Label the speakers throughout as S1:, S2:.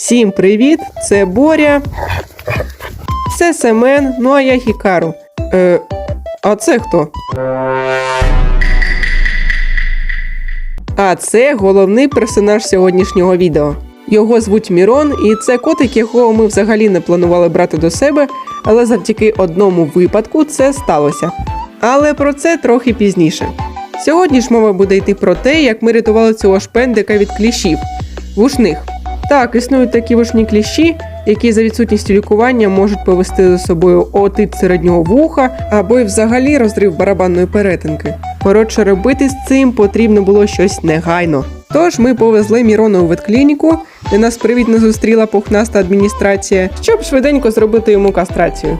S1: Всім привіт! Це Боря. Це Семен, ну а я Хікару. Е, а це хто? А це головний персонаж сьогоднішнього відео. Його звуть Мірон, і це котик, якого ми взагалі не планували брати до себе, але завдяки одному випадку це сталося. Але про це трохи пізніше. Сьогодні ж мова буде йти про те, як ми рятували цього шпендика від кліщів вушних. Так, існують такі вушні кліщі, які за відсутністю лікування можуть повести за собою отит середнього вуха або й взагалі розрив барабанної перетинки. Коротше, робити з цим потрібно було щось негайно. Тож ми повезли Мірона у ветклініку, де нас привітно зустріла пухнаста адміністрація, щоб швиденько зробити йому кастрацію.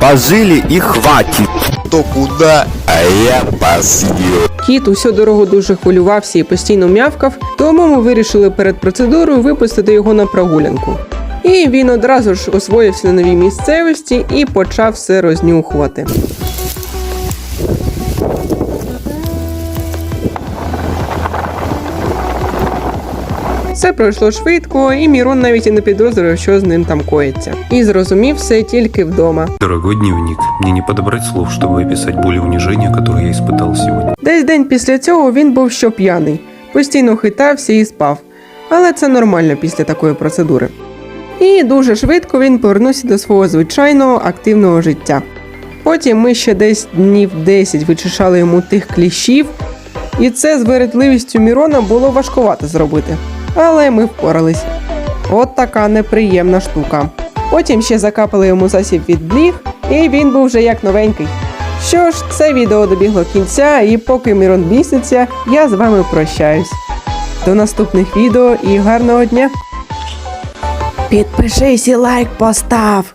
S2: Пожили и хватит. Кто куди, а я посъел.
S1: Кіт усю дорогу дуже хвилювався і постійно м'явкав, тому ми вирішили перед процедурою випустити його на прогулянку. І він одразу ж освоївся на новій місцевості і почав все рознюхувати. Все пройшло швидко, і Мірон навіть і не підозрював, що з ним там коїться. І зрозумів все тільки вдома.
S3: Дорогой дневник, мне не подобрать слов, чтобы описать боль и унижение, которые я испытал сегодня.
S1: Десь день після цього він був що п'яний, постійно хитався і спав. Але це нормально після такої процедури. І дуже швидко він повернувся до свого звичайного активного життя. Потім ми ще десь днів 10 вичищали йому тих кліщів, і це з вередливістю Мірона було важкувато зробити. Але ми впорались. От така неприємна штука. Потім ще закапали йому засіб від бліг, і він був вже як новенький. Що ж, це відео добігло кінця, і поки Мірон міститься, я з вами прощаюсь. До наступних відео і гарного дня! Підпишись і лайк постав!